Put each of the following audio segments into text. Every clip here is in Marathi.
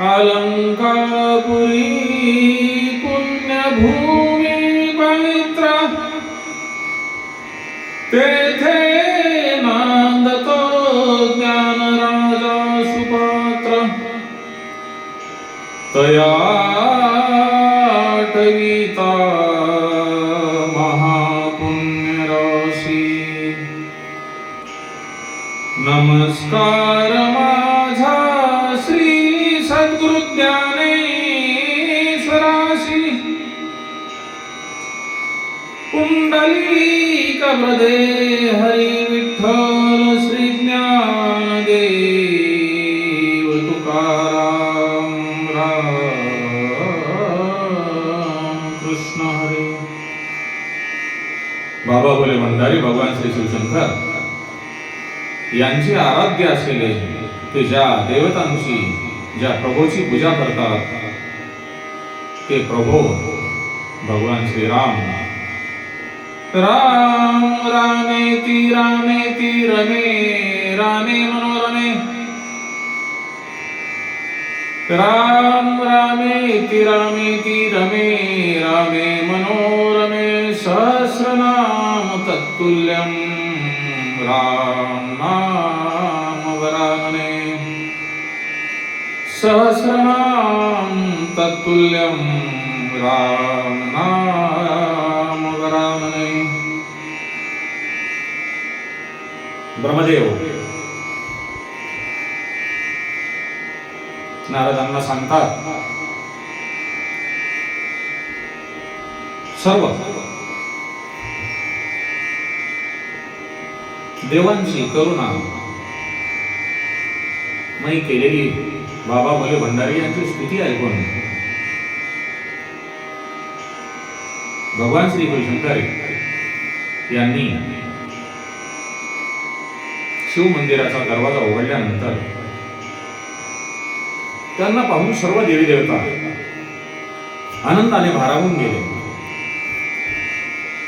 अलङ्कारपुरी पुण्यभूमि पवित्र। तेथे नान्दतो ज्ञानराजा सुपात्र। तया आठविता महापुण्य सद्गुरु सराशी पुंडलिक हृदय हरी विठ्ठल श्री ज्ञानदेव तुकाराम राम कृष्ण हरे बाबा बोले भंडारी भगवान श्री शिवशंकर यांचे आराध्य असलेले ते ज्या देवतांची ज्या प्रभूची पूजा करतात ते प्रभू भगवान श्रीराम. राम रामेती रामेती रमे रामे मनोरमे. राम रामेति रामेति रमे रामे मनोरमे. सहस्रनाम तत्तुल्यं राम सहस्रनाम तत्तुल्यम राम नाम वरानने ब्रह्मदेव। नारदांना सांगतात सर्व देवांची करुणा मी केलेली बाबा भोले भंडारी यांची स्तुती ऐकून. भगवान श्री शिवशंकर यांनी शिव मंदिराचा दरवाजा उघडल्यानंतर त्यांना पाहून सर्व देवी देवता आनंदाने भारावून गेले.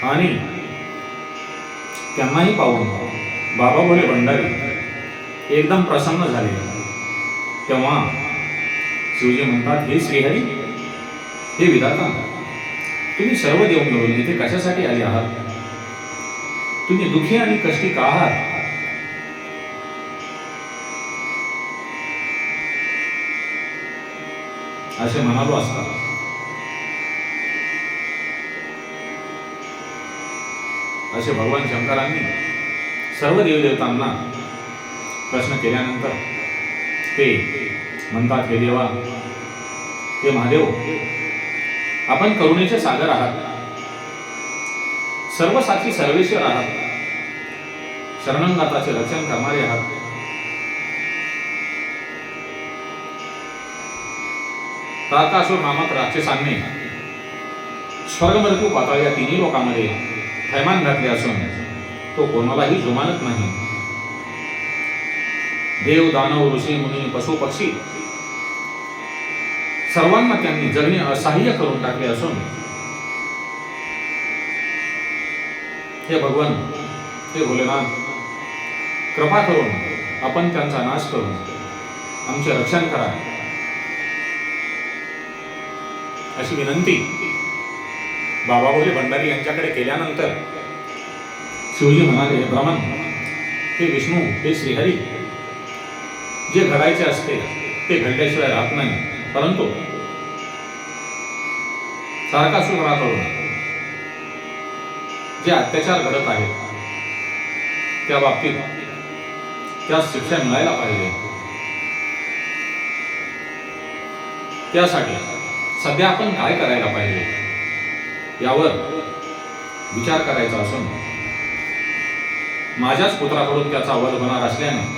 आणि त्यांनाही पाहून बाबा भोले भंडारी एकदम प्रसन्न झाले. तेव्हा शिवजी म्हणतात हे श्रीहरी हे विधाता तुम्ही सर्व देव मिळून इथे कशासाठी आले आहात? तुम्ही दुखी आणि कष्टी का आहात? असे म्हणालो असता. असे भगवान शंकरांनी सर्व देवदेवतांना प्रश्न केल्यानंतर ते म्हणतात हे देवा हे महादेव आपण करुणेचे सागर आहात. सर्व साक्षी सर्वेश्वर आहात. शरणंगाताचे रक्षण करणारे आहात. तारकासुर नामक राक्षसांनी स्वर्गमृत्यू पाताळ या तिन्ही लोकांमध्ये थैमान घातले असून तो कोणालाही जुमानत नाही. देव दानव ऋषी मुनी पशु पक्षी. सर्वांना त्यांनी जगणे असहाय्य करून टाकले असून हे भगवान हे भोलेनाथ कृपा करून आपण त्यांचा नाश करून आमचे रक्षण करा. अशी विनंती बाबा भोले भंडारी यांच्याकडे केल्यानंतर शिवजी म्हणाले ब्राह्मण हे विष्णू हे श्रीहरी जे घडायचे असते ते घडल्याशिवाय राहत नाही. परंतु तारकासुराकडून जे अत्याचार घडत आहेत त्या बाबतीत त्या शिक्षा मिळायला पाहिजे. त्यासाठी सध्या आपण काय करायला पाहिजे यावर विचार करायचा असून माझ्याच पुत्राकडून त्याचा वध होणार असल्याने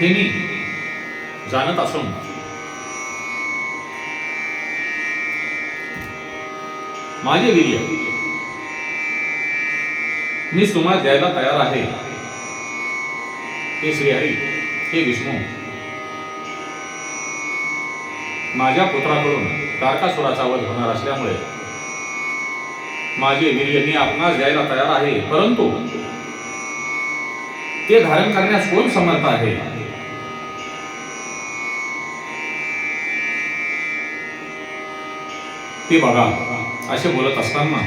हे मी जाणत असून माझे वीर्य मी तुम्हाला द्यायला तयार आहे. हे श्रीहरी हे विष्णू माझ्या पुत्राकडून तारकासुराचा वध होणार असल्यामुळे माझे वीर्य मी आपणास द्यायला तयार आहे. परंतु ते धारण करण्यास कोण समर्थ आहे? ते बघा असे बोलत असताना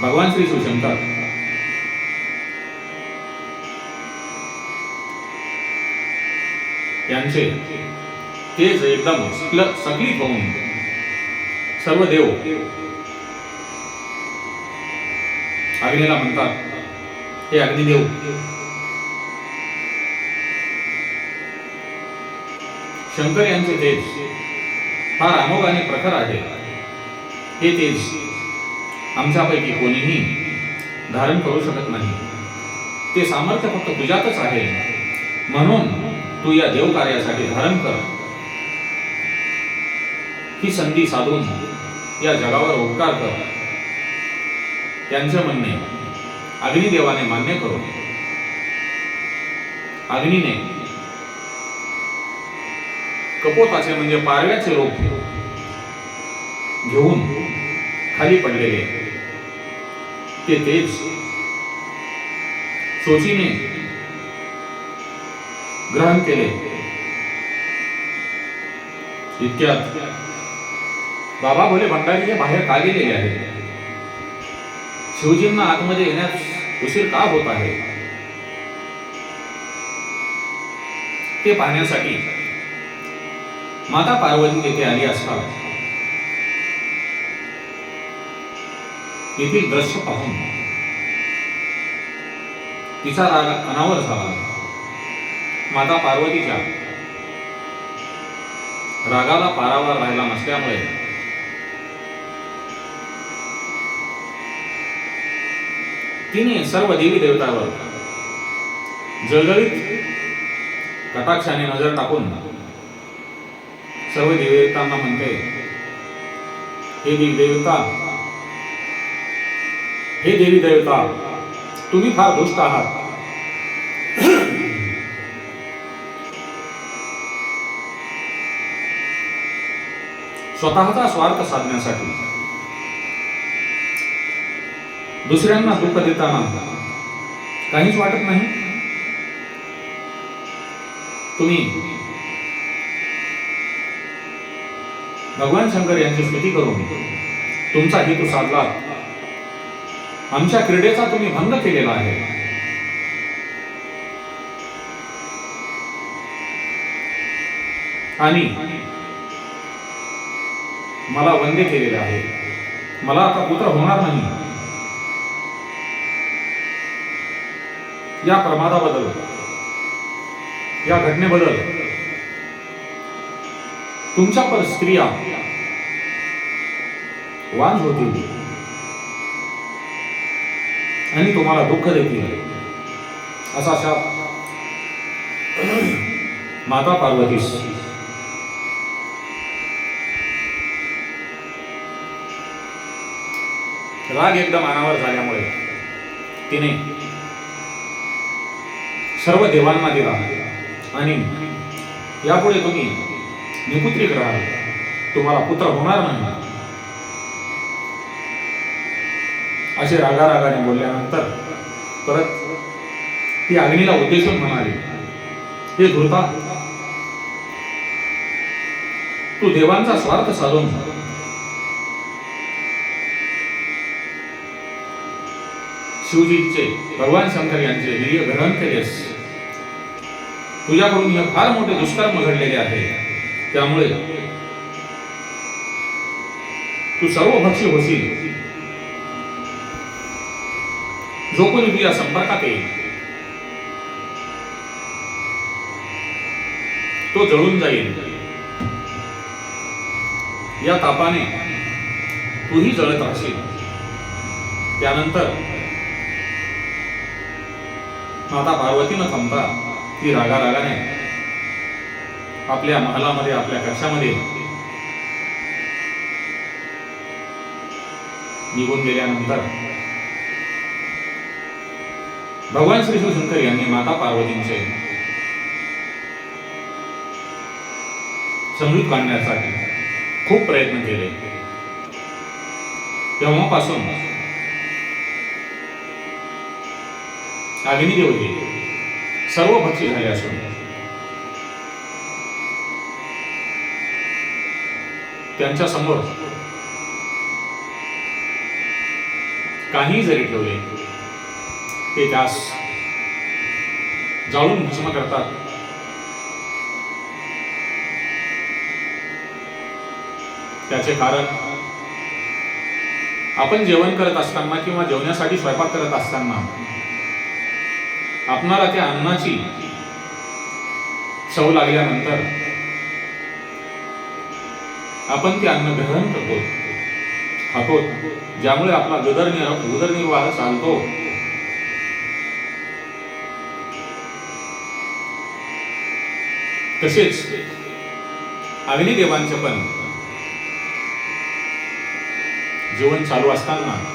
भगवान श्री शिवशंकर यांचे तेज एकदम सकलित होऊन सर्व देव अग्नीला म्हणतात हे अग्निदेव शंकर यांचे तेज फार अमोघ आणि प्रखर आहे. हे तेज आमच्यापैकी कोणीही धारण करू शकत नाही. ते सामर्थ्य फक्त तुझ्यातच आहे. म्हणून तू या देवकार्यासाठी धारण कर. ही संधी साधून या जगावर उपकार कर. त्यांचे म्हणणे अग्निदेवाने मान्य करून अग्नीने कपोताचे म्हणजे पारव्याचे लोक घेऊन खाली पडलेले. ते तेज शोचीने ग्रहण केले. इतक्यात बाबा भोले भंडारी हे बाहेर का गेलेले आहेत? शिवजींना आतमध्ये येण्यास उशीर का होत आहे? ते पाहण्यासाठी माता पार्वती तेथे आली असता येथील दृश्य पाहून तिचा राग अनावर झाला. माता पार्वतीच्या रागाला पारावार राहिला नसल्यामुळे तिने सर्व देवी देवतावर जळजळीत कटाक्षाने नजर टाकून सर्व देवी देवतांना म्हणते हे देवी देवता हे देवी देवता तुम्ही फार दुष्ट आहात. स्वतःचा स्वार्थ साधण्यासाठी. दुसऱ्यांना दुःख देताना काहीच वाटत नाही. तुम्ही भगवान शंकर यांची स्तुती करून तुमचा हेतू साधला. आमच्या क्रीडेचा तुम्ही भंग केलेला आहे. आणि मला वंदे केलेले आहे. मला आता पुत्र होणार नाही. या प्रमादाबद्दल या घटनेबद्दल तुमच्या पर स्त्रिया वाज होतील. आणि तुम्हाला दुःख देतील असा शाप माता पार्वतीस. राग एकदम अनावर झाल्यामुळे तिने सर्व देवांना दिला. आणि यापुढे तुम्ही निपुत्रिक राहाल तुम्हाला पुत्र होणार नाही. असे रागारागाने बोलल्यानंतर परत ती अग्नीला उद्देशून म्हणाली हे धृता तू देवांचा स्वार्थ साधून शिवजीचे भगवान शंकर यांचे वीर्य ग्रहण केलेस. तुझ्याकडून हे फार मोठे दुष्कर्म घडलेले आहे त्यामुळे तू सर्व भक्षी होशील जो कोणी तुझ्या संपर्कात येईल. तो जळून जाईल. या तापाने तूही जळत राहशील. त्यानंतर माता पार्वतीनं थांबता ती रागा रागाने आपल्या महालामध्ये आपल्या कक्षामध्ये निघून गेल्यानंतर भगवान श्री शिवशंकर यांनी माता पार्वतींचे समजूत काढण्यासाठी खूप प्रयत्न केले. तेव्हापासून अग्निदेव गेले सर्व भक्षी झाले असून त्यांच्यासमोर काही जरी ठेवले ते त्यास जाळून भस्म करतात. त्याचे कारण आपण जेवण करत असताना किंवा जेवण्यासाठी स्वयंपाक करत असताना आपणाला त्या अन्नाची चव लागल्यानंतर आपण ते अन्न ग्रहण करतो. खातो. ज्यामुळे आपला उदरनिर्वाह उदरनिर्वाह चालतो. तसेच अग्निदेवांचे पण जीवन चालू असताना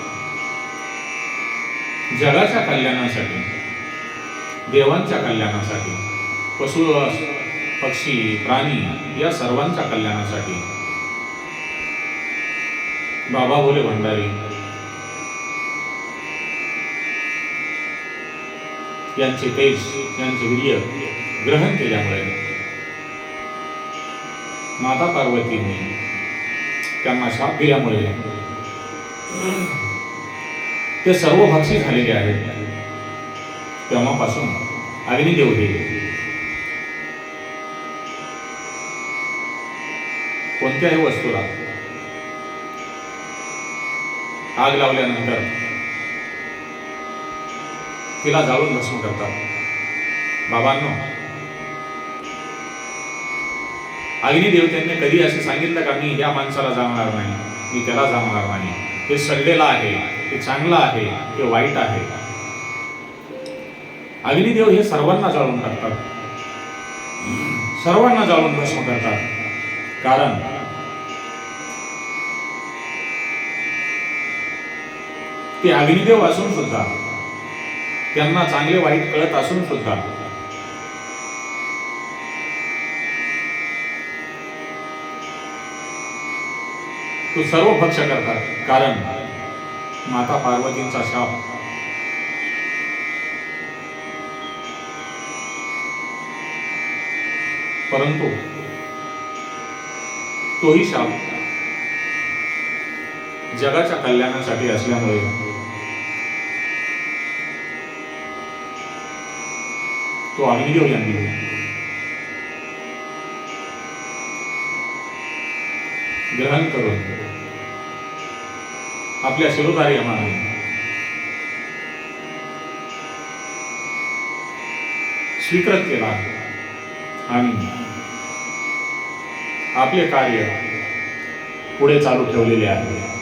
जगाच्या कल्याणासाठी देवांच्या कल्याणासाठी पशु पक्षी प्राणी या सर्वांच्या कल्याणासाठी बाबा बोले भंडारी यांचे तेज यांचे वीर्य ग्रहण केल्यामुळे माता पार्वतीने त्यांना शाप दिल्यामुळे ते सर्व भक्षी झालेले आहेत. तेव्हापासून अग्निदेव हे कोणत्याही वस्तूला आग लावल्यानंतर तिला जाळून भस्म करतात. बाबांनो अग्निदेवतेने कधी असे सांगितलं का मी या माणसाला जाणणार नाही मी त्याला जाणणार नाही? हे सडलेलं आहे हे चांगलं आहे हे वाईट आहे. अग्निदेव हे सर्वांना जाळून टाकतात सर्वांना जाळून भस्म करतात. कारण ते अग्निदेव असून सुद्धा त्यांना चांगले वाईट कळत असून सुद्धा तो सर्व भक्ष करतात. कारण माता पार्वतींचा शाप. परंतु तोही शाप जगाच्या कल्याणासाठी असल्यामुळे तो अग्निदेव यांनी ग्रहण करून. आपल्या शिरोधारी यमाने स्वीकृत केला. आणि आपले कार्य पुढे चालू ठेवलेले आहे.